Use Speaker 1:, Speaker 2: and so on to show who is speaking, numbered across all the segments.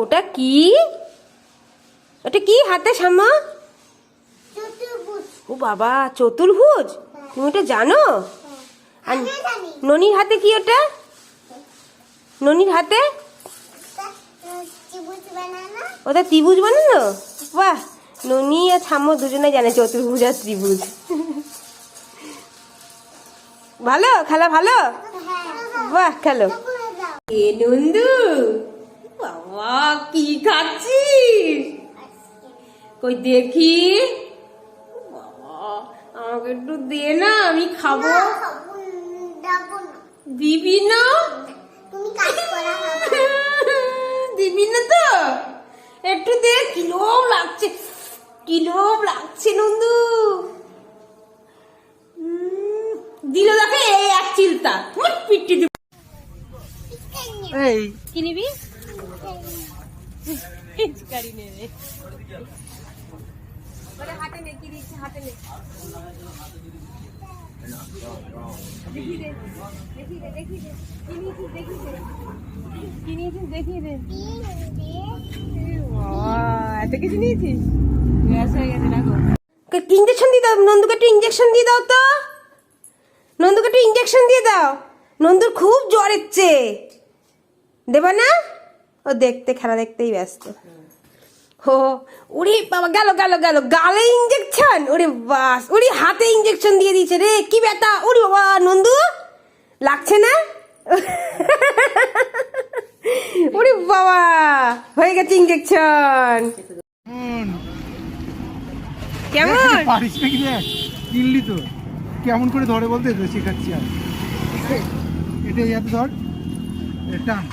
Speaker 1: ওটা কি? ওটা কি হাতে সামা? ও বাবা চতুর্ভুজ? তুমি ওটা জানো? আর ননির হাতে কি ওটা? ননির হাতে? ওটা ত্রিভুজ বানানো। বাহ! ননি আর ছাম্মু দুজনে জানে চতুর্ভুজ আর ত্রিভুজ। ভালো? খেলা ভালো?
Speaker 2: হ্যাঁ।
Speaker 1: বাহ খেলো। এ নন্দু! বাবা কি খাচ্ছিস? কই দেখি। আমাকে একটু দে না আমি খাব।
Speaker 2: দেবো না।
Speaker 1: দিবি না? তো? একটু দে কিলোম লাগছে কিলোম লাগছে নন্দু। দিল দেখে এই এক চিলতা। তোমার পিটি দিব
Speaker 3: এই।
Speaker 1: কি কিছু হয়ে গেছে ইঞ্জেকশন দিয়ে দাও নন্দুকে একটু ইঞ্জেকশন দিয়ে দাও তো নন্দুকে একটু ইঞ্জেকশন দিয়ে দাও নন্দুর খুব জ্বর এসছে দেবা না ও দেখতে খেলা দেখতেই ব্যস্ত। হো উড়ি বাবা গেল গেল গেল। গালে ইঞ্জেকশন ওরে বাস উড়ি হাতে ইঞ্জেকশন দিয়ে দিয়েছে রে। কি ব্যথা? উড়ি বাবা নন্দু লাগছে না? উড়ি বাবা হয়ে গেছে ইঞ্জেকশন কেমন?
Speaker 3: পারিস নাকি দেখ কিনলি তো। কেমন করে ধরে বলতে শেখাচ্ছি আর। এটা এই ধর। টান।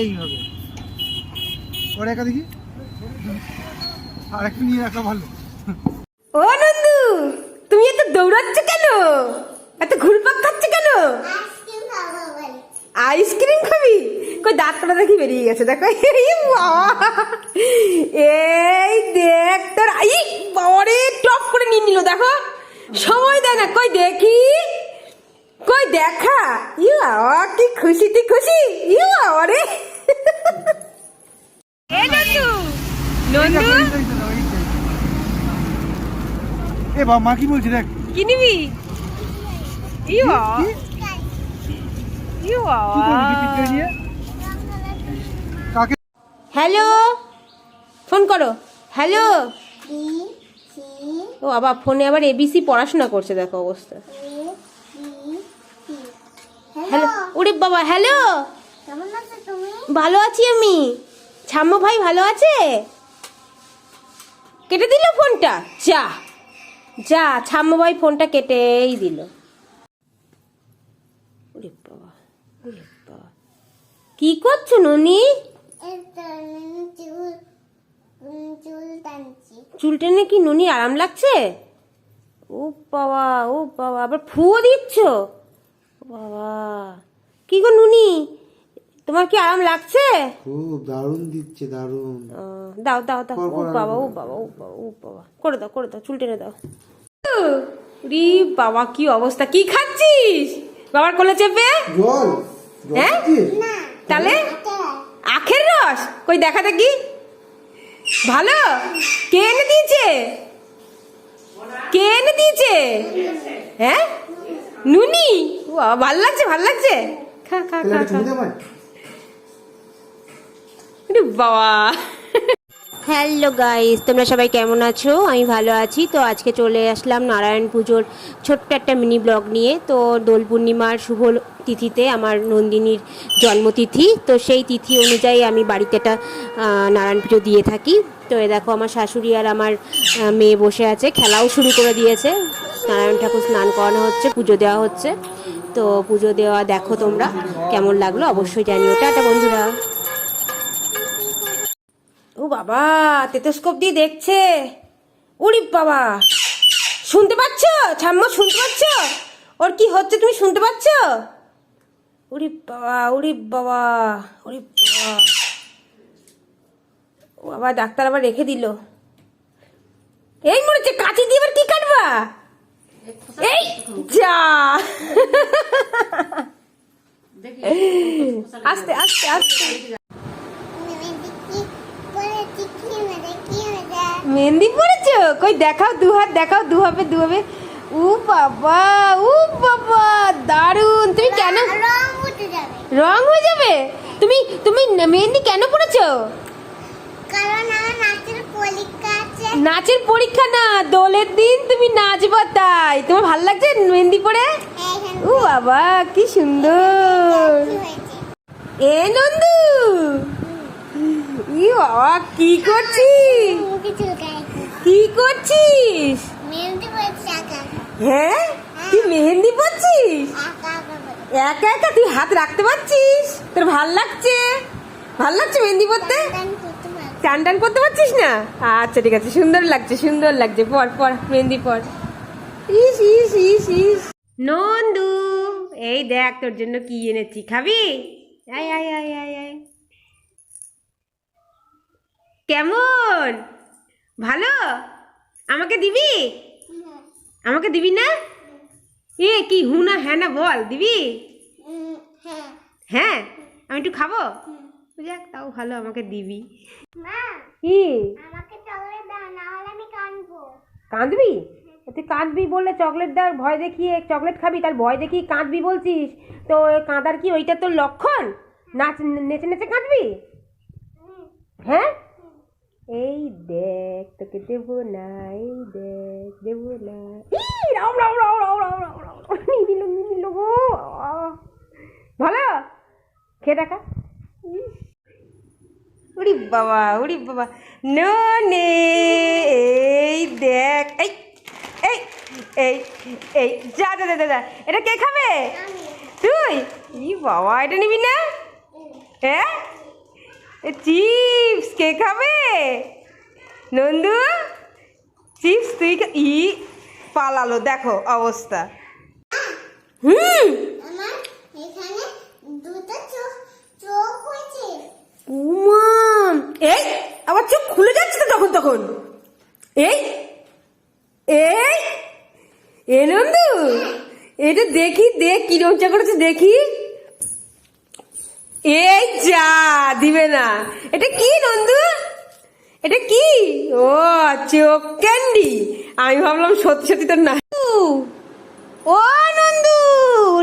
Speaker 3: এইভাবে ওর একা দেখি। আর নিয়ে রাখা ভালো।
Speaker 1: ও নন্দু, তুমি এত দৌড়াচ্ছ কেন? এত ঘুরপাক খাচ্ছ কেন?
Speaker 2: আইসক্রিম খাব?
Speaker 1: কই দেখি বেরিয়ে গেছে, দেখো। এই বাবা। এই দেখ তোর টপ করে নিয়ে নিল, দেখো। সময় দেয় না, কই দেখি? কই দেখা? ইউ বাবা কি খুশি, তুই খুশি? ইউ বাবারে এ
Speaker 3: এ বাবা মা কি বলছি দেখ।
Speaker 1: কি? নিবি বাবা। হ্যালো? ফোন করো। হ্যালো? ও আবার ফোনে আবার এবিসি পড়াশোনা করছে দেখো অবস্থা। হ্যালো? ওরে বাবা হ্যালো?
Speaker 2: কেমন আছো তুমি?
Speaker 1: ভালো আছি আমি। ছাম্মু ভাই ভালো আছে? কেটে দিল ফোনটা? যা যা ছাম্মু ভাই ফোনটা কেটেই দিল। ওরে বাবা ওরে বাবা। কি করছ ননি?
Speaker 2: চুল
Speaker 1: টেনে কি ননি আরাম লাগছে? ও বাবা ও বাবা আবার ফুও দিচ্ছ? বাবা। কি গো নুনি? তোমার কি আরাম লাগছে?
Speaker 4: খুব দারুণ দিচ্ছে দারুণ।
Speaker 1: দাও দাও দাও। ও বাবা ও বাবা ও বাবা ও বাবা। করে দাও করে দাও চুল টেনে দাও। রি বাবা কি অবস্থা? কি খাচ্ছিস? বাবার কোলে চেপে?
Speaker 4: জল।
Speaker 1: হ্যাঁ?
Speaker 2: না।
Speaker 1: তাহলে আখের রস। কই দেখা দেখি। ভালো? কে এনে দিয়েছে? কে এনে দিয়েছে? হ্যাঁ? নুনি? ভালো লাগছে ভালো লাগছে। খা খা খা খা। বাবা। হ্যালো গাইস, তোমরা সবাই কেমন আছো? আমি ভালো আছি। তো আজকে চলে আসলাম নারায়ণ পুজোর ছোট্ট একটা মিনি ব্লগ নিয়ে। তো দোল পূর্ণিমার শুভ তিথিতে আমার নন্দিনীর জন্মতিথি। তো সেই তিথি অনুযায়ী আমি বাড়িতে একটা নারায়ণ পুজো দিয়ে থাকি। তো এ দেখো, আমার শাশুড়ি আর আমার মেয়ে বসে আছে। খেলাও শুরু করে দিয়েছে। নারায়ণ ঠাকুর স্নান করানো হচ্ছে, পুজো দেওয়া হচ্ছে। তো পুজো দেওয়া দেখো তোমরা। কেমন লাগল অবশ্যই জানিও। টাটা বন্ধুরা। ও বাবা টেটোস্কোপ দিয়ে দেখছে উরি বাবা শুনতে পাচ্ছ ছাম্মা শুনতে পাচ্ছ ওর কি হচ্ছে তুমি শুনতে পাচ্ছ উরি বাবা উরি বাবা উরি বাবা ও বাবা ডাক্তার আবার রেখে দিল এই মনে হচ্ছে কাঁচি দিয়ে কি কাটবা এই যা আস্তে আস্তে আস্তে
Speaker 2: মেহেন্দি কি পরেছি কি মেরে কি মেরে
Speaker 1: মেহেন্দি পড়েছো কই দেখাও দু হাত দেখাও দু হবে দু হবে। উ বাবা উ বাবা দারুণ তুমি কেন
Speaker 2: রং
Speaker 1: হয়ে যাবে? তুমি তুমি মেহেন্দি কেন পড়েছো
Speaker 2: কারণ আমার নাচের পরীক্ষা আছে।
Speaker 1: নাচের পরীক্ষা না দোলের দিন তুমি নাচবা তাই। তোমার ভালো লাগছে মেহেন্দি পরে? ও বাবা কি সুন্দর। এ নন্দু! ই বাবা কি করছিস?
Speaker 2: মুখে
Speaker 1: কি করছিস?
Speaker 2: মেহেন্দি একা।
Speaker 1: হ্যাঁ? তুই মেহেন্দি পরছিস?
Speaker 2: একা একা
Speaker 1: তুই হাত রাখতে পারছিস? তোর ভালো লাগছে? ভালো লাগছে মেহেন্দি
Speaker 2: গান
Speaker 1: চান টান করতে পারছিস না? আচ্ছা ঠিক আছে সুন্দর লাগছে সুন্দর লাগছে। পর পর মেহেন্দি পর। ইস ইস ইস ইস। নন্দু এই দেখ তোর জন্য কি এনেছি খাবি? আয় আয় আয় আয় আয়। কেমন? ভালো? আমাকে দিবি? আমাকে দিবি না? এ কি হু না হ্যাঁ না বল দিবি?
Speaker 2: হ্যাঁ
Speaker 1: আমি একটু খাব? যাক তাও ভালো আমাকে দিবি। কি?
Speaker 2: কাঁদবি।
Speaker 1: তুই কাঁদবি বললে চকলেট দেওয়ার ভয় দেখিয়ে চকলেট খাবি? তার ভয় দেখিয়ে কাঁদবি বলছিস? তো কাঁদার কি ওইটা তোর লক্ষণ? নাচ নেচে নেচে কাঁদবি? হ্যাঁ? এই দেখ তোকে দেব না এই দেখ দেব না রাম রাম রাম রাম রাম রাম রাম নিয়ে দিল নিয়ে দিল গো ভালো? খেয়ে দেখা। উড়ি বাবা উড়ি বাবা। নো নে এই দেখ। এই এই এই এই যা যা যা যা এটা কে খাবে? তুই? ই বাবা এটা নিবি না? হ্যাঁ? চিপস কে খাবে? নন্দু চিপস তুই ই পালালো দেখো অবস্থা। হুম।
Speaker 2: আমার এখানে দুটো চোখ চোখ হয়েছে।
Speaker 1: উমাম এই আবার চোখ খুলে যাচ্ছে তো তখন তখন। এই এই এ নন্দু এটা দেখি দেখ কি রোজা করেছে দেখি। এই যা, দিবে না। এটা কি নন্দু? এটা কি? ও, চোখ ক্যান্ডি আমি ভাবলাম সত্যি সত্যি তো না। ও নন্দু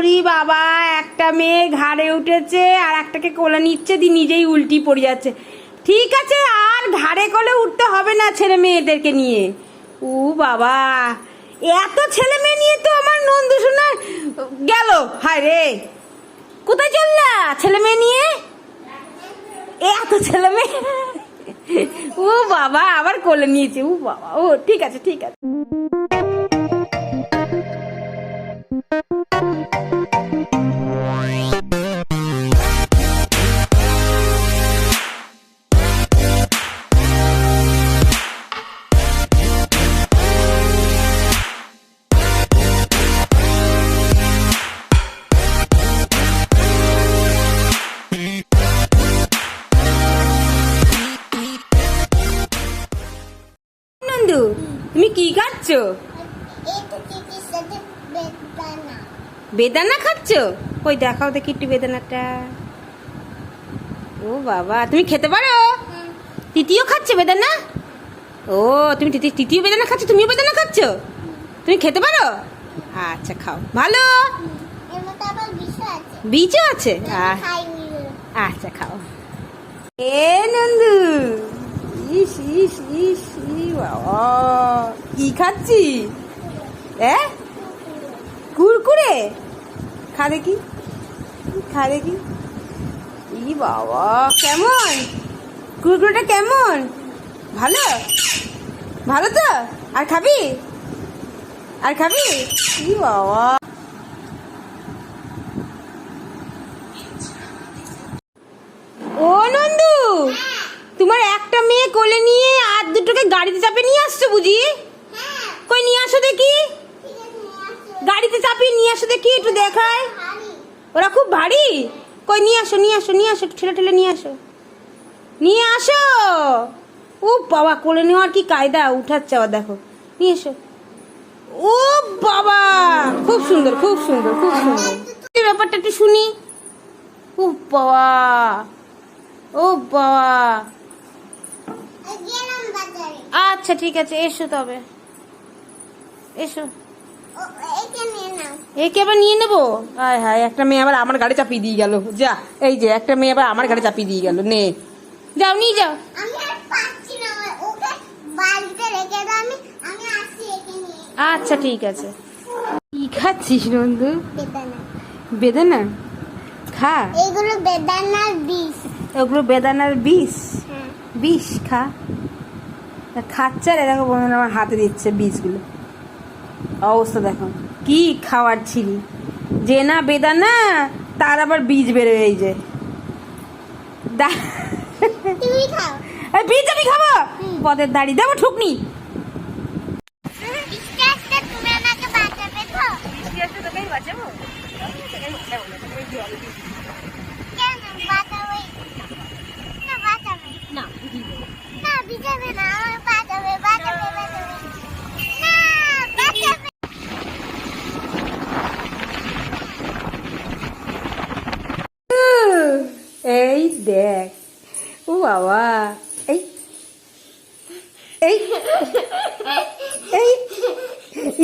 Speaker 1: রি বাবা, একটা মেয়ে ঘাড়ে উঠেছে আর একটাকে কোলে নিচ্ছে দি নিজেই উল্টি পড়ে যাচ্ছে। ঠিক আছে, আর ঘাড়ে কোলে উঠতে হবে না ছেলে মেয়েদেরকে নিয়ে। ও বাবা, এত ছেলে মেয়ে নিয়ে তো আমার নন্দু শোনা গেল। হায় রে। কোথায় চললা? ছেলে মেয়ে নিয়ে? এ এত ছেলে মেয়ে? ও বাবা, আবার কোলে নিয়েছে। ও বাবা, ও, ঠিক আছে ঠিক আছে।
Speaker 2: বেদানা
Speaker 1: খাচ্ছ? ওই দেখাও দেখি একটু বেদানাটা। ও বাবা, তুমি খেতে পারো? তৃতীয় খাচ্ছে বেদানা? ও, তুমি তৃতীয়- বেদানা খাচ্ছ, তুমিও বেদানা খাচ্ছ? তুমি খেতে পারো? আচ্ছা খাও। ভালো? বীজও আছে? আচ্ছা খাও। এ নন্দু, ইস ইস ইস কি খাচ্ছি কুরকুরে? খা দেখি খা দেখি ই বাবা, কেমন? কুরকুরেটা কেমন? ভালো? ভালো তো? আর খাবি? আর খাবি? ই বাবা। ও নন্দু, তোমার একটা মেয়ে কোলে নিয়ে আর দুটোকে গাড়িতে চাপে নিয়ে আসছো বুঝি? কই নিয়ে আসো দেখি। গাড়িতে চাপিয়ে নিয়ে আসো দেখি একটু দেখায় ওরা খুব ভারী। কই নিয়ে আসো নিয়ে আসো নিয়ে আসো ঠেলে ঠেলে নিয়ে আসো। নিয়ে আসো। ও বাবা কোলে নেওয়ার কি কায়দা? উঠাচ্ছে আবার দেখো। নিয়ে এসো। ও বাবা খুব সুন্দর খুব সুন্দর খুব সুন্দর। এই ব্যাপারটা একটু শুনি। ও বাবা ও বাবা। আচ্ছা ঠিক আছে এসো তবে। এসো। একে আবার নিয়ে নেব? হায় হায় একটা মেয়ে আবার আমার গাড়ি চাপিয়ে দিয়ে গেল। যা এই যে একটা মেয়ে আবার আমার গাড়ি চাপিয়ে দিয়ে গেল। নে। যাও নিয়ে যাও। আচ্ছা ঠিক আছে। কি খাচ্ছিস নন্দু
Speaker 2: বেদানা।
Speaker 1: খা।
Speaker 2: এইগুলো বেদানার বিষ।
Speaker 1: ওগুলো বেদানার বিষ?
Speaker 2: হ্যাঁ।
Speaker 1: বিষ খা। খাচ্ছে আর দেখো বন্ধুরা আমার হাতে দিচ্ছে বীজগুলো অবস্থা দেখো। কি খাওয়ার ছিলি? যে না বেদানা তার আবার বীজ বেরোয় এই যে। দা-
Speaker 2: তুমি
Speaker 1: বীজ আমি খাব? পদের দাড়ি দেবো ঠুকনি।
Speaker 2: না
Speaker 1: না
Speaker 2: না বিজাবে
Speaker 1: এই দেখ ও বাবা এই এই এই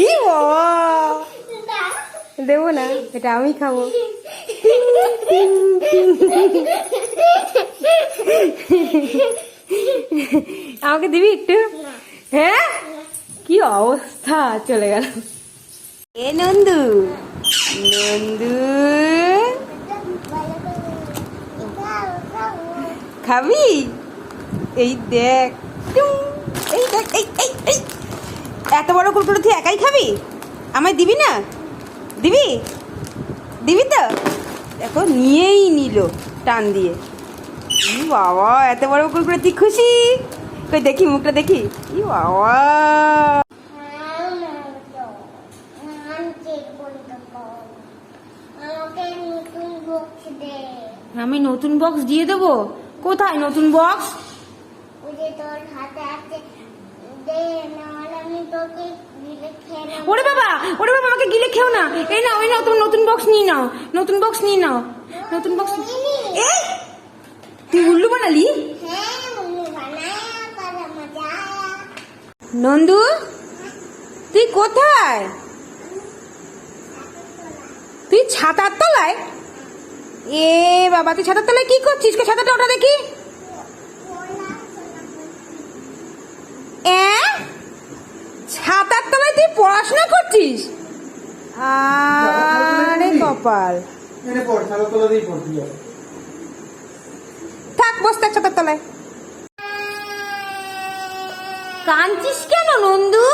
Speaker 1: ই বাবা দেবো না এটা আমি খাব আমাকে দিবি একটু হ্যাঁ কি অবস্থা চলে গেল এ নন্দু নন্দু খাবি? এই দেখ এই দেখ এই এই এই। এত বড় কুরকুরে তুই একাই খাবি? আমায় দিবি না? দিবি? দিবি তো? দেখো নিয়েই নিল টান দিয়ে। ই বাবা এত বড় কুরকুরে তুই খুশি? কই দেখি মুখটা দেখি। ই বাবা।
Speaker 2: আমাকে নতুন বক্স দে।
Speaker 1: আমি নতুন বক্স দিয়ে দেবো? কোথায় নতুন বক্স
Speaker 2: ওই।
Speaker 1: ওরে বাবা ওরে বাবা আমাকে গিলে খেও না। এই নাও এই নাও তুমি নতুন বক্স নিয়ে নাও। নতুন বক্স নিয়ে নাও। নতুন বক্স এই! তুই উল্লু বানালি?
Speaker 2: হ্যাঁ
Speaker 1: নন্দু তুই কোথায়? তুই ছাতার তলায়? এ বাবা তুই ছাতার তলায় কি করছিস? কে ছাতাটা ওটা দেখি। ছাতার তলায় তুই পড়াশোনা করছিস? আরে কপাল।
Speaker 3: পড়বি আর।
Speaker 1: থাক বসতে ছাতার তলায়। কাঁদছিস কেন নন্দু?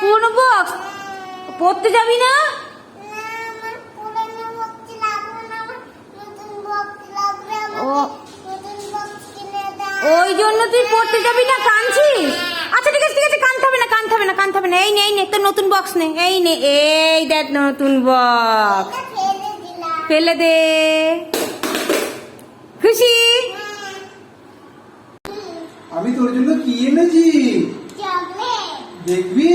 Speaker 1: কোন বক্স? পড়তে যাবি না। ওই জন্য তুই পড়তে যাবি না, কাঁদছিস? আচ্ছা ঠিক আছে ঠিক আছে কানতে হবে না কানতে হবে না কানতে হবে না। এই নে এই নে তোর নতুন বক্স নে। এই নে, এই দেখ নতুন বক্স ফেলে দে। খুশি?
Speaker 3: আমি তোর জন্য কি এনেছি? দেখবি?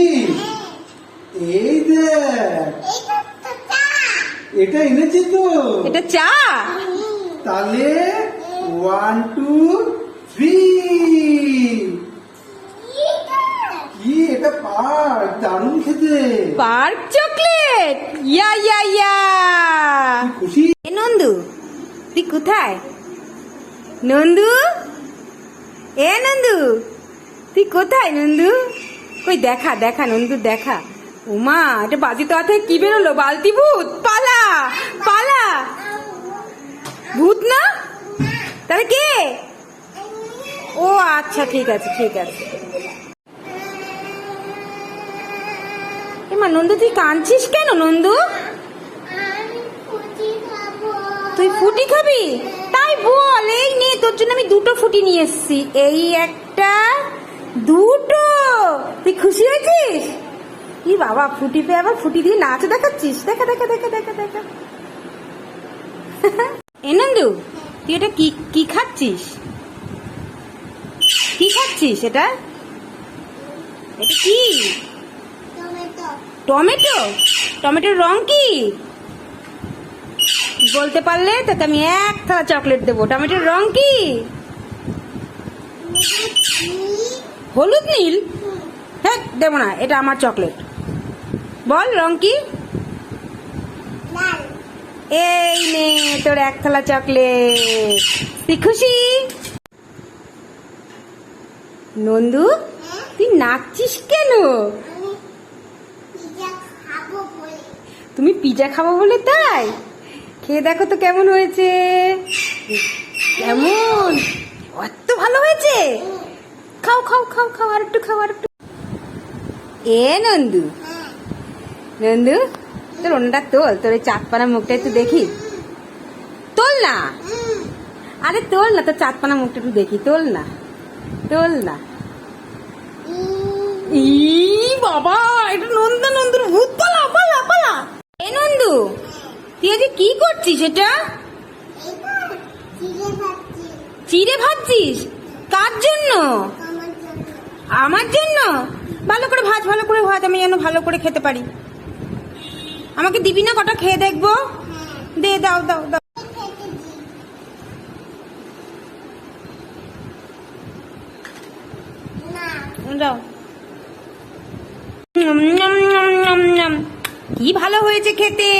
Speaker 3: এই দেখ। এটা এনেছি তো।
Speaker 1: এটা চা?
Speaker 3: তাহলে ওয়ান টু থ্রি কি এটা পার দারুণ খেতে।
Speaker 1: Perk chocolate? Yeah yeah yeah.
Speaker 3: খুশি?
Speaker 1: নন্দু তুই কোথায়? নন্দু? এ নন্দু তুই কোথায় নন্দু? কই দেখা দেখা নন্দু দেখা। উমা, এটা বাজি তো থেকে কি বেরোলো? বালতি ভূত? পালা পালা। ভূত না? তাহলে কে? ও আচ্ছা ঠিক আছে ঠিক আছে। এমা, নন্দু, তুই কাঁদছিস কেন, নন্দু? তুই ফুটি খাবি? তাই বল, এই নে, তোর জন্য আমি দুটো ফুটি নিয়ে এসেছি। এই একটা, দুটো। তুই খুশি হয়েছিস? কি বাবা ফুটি পেয়ে আবার ফুটি দিয়ে নাচ দেখাচ্ছিস? দেখা দেখা দেখা দেখা দেখা। এ নন্দু তুই এটা কি কি খাচ্ছিস? কি খাচ্ছিস এটা? এটা কি?
Speaker 2: টমেটো।
Speaker 1: টমেটো? টমেটোর রং কি? বলতে পারলে তাতে আমি এক থালা চকলেট দেবো। টমেটোর রং কি? হলুদ নীল। হ্যাঁ দেবো না এটা আমার চকলেট। বল রং কি? এই নে তোর এক থালা চকলেট। তুই খুশি? নন্দু তুই নাচছিস কেন? তুমি পিজা খাব বলে তাই? খেয়ে দেখো তো কেমন হয়েছে। কেমন? অত ভালো হয়েছে? খাও খাও খাও খাও আর একটু খাও আর একটু। এ নন্দু
Speaker 2: হ্যাঁ
Speaker 1: নন্দু তোর অন্যটা তোল তোর ওই চাঁদপানা মুখটা একটু দেখি। তোল না। আরে তোল না তোর চাঁদপানা মুখটা একটু দেখি তোল না তোল না। ই। বাবা এটা নন্দু নন্দুর ভূত পালা পালা পালা। এ নন্দু তুই আজকে কি করছিস এটা?
Speaker 2: এটা চিড়ে
Speaker 1: ভাজছিস কার জন্য।
Speaker 2: আমার জন্য?
Speaker 1: ভালো করে ভাজ ভালো করে ভাজ আমি যেন ভালো করে খেতে পারি। আমাকে দিবি না কটা খেয়ে দেখব? দে, দাও দাও দাও। দাও। কি ভালো হয়েছে খেতে?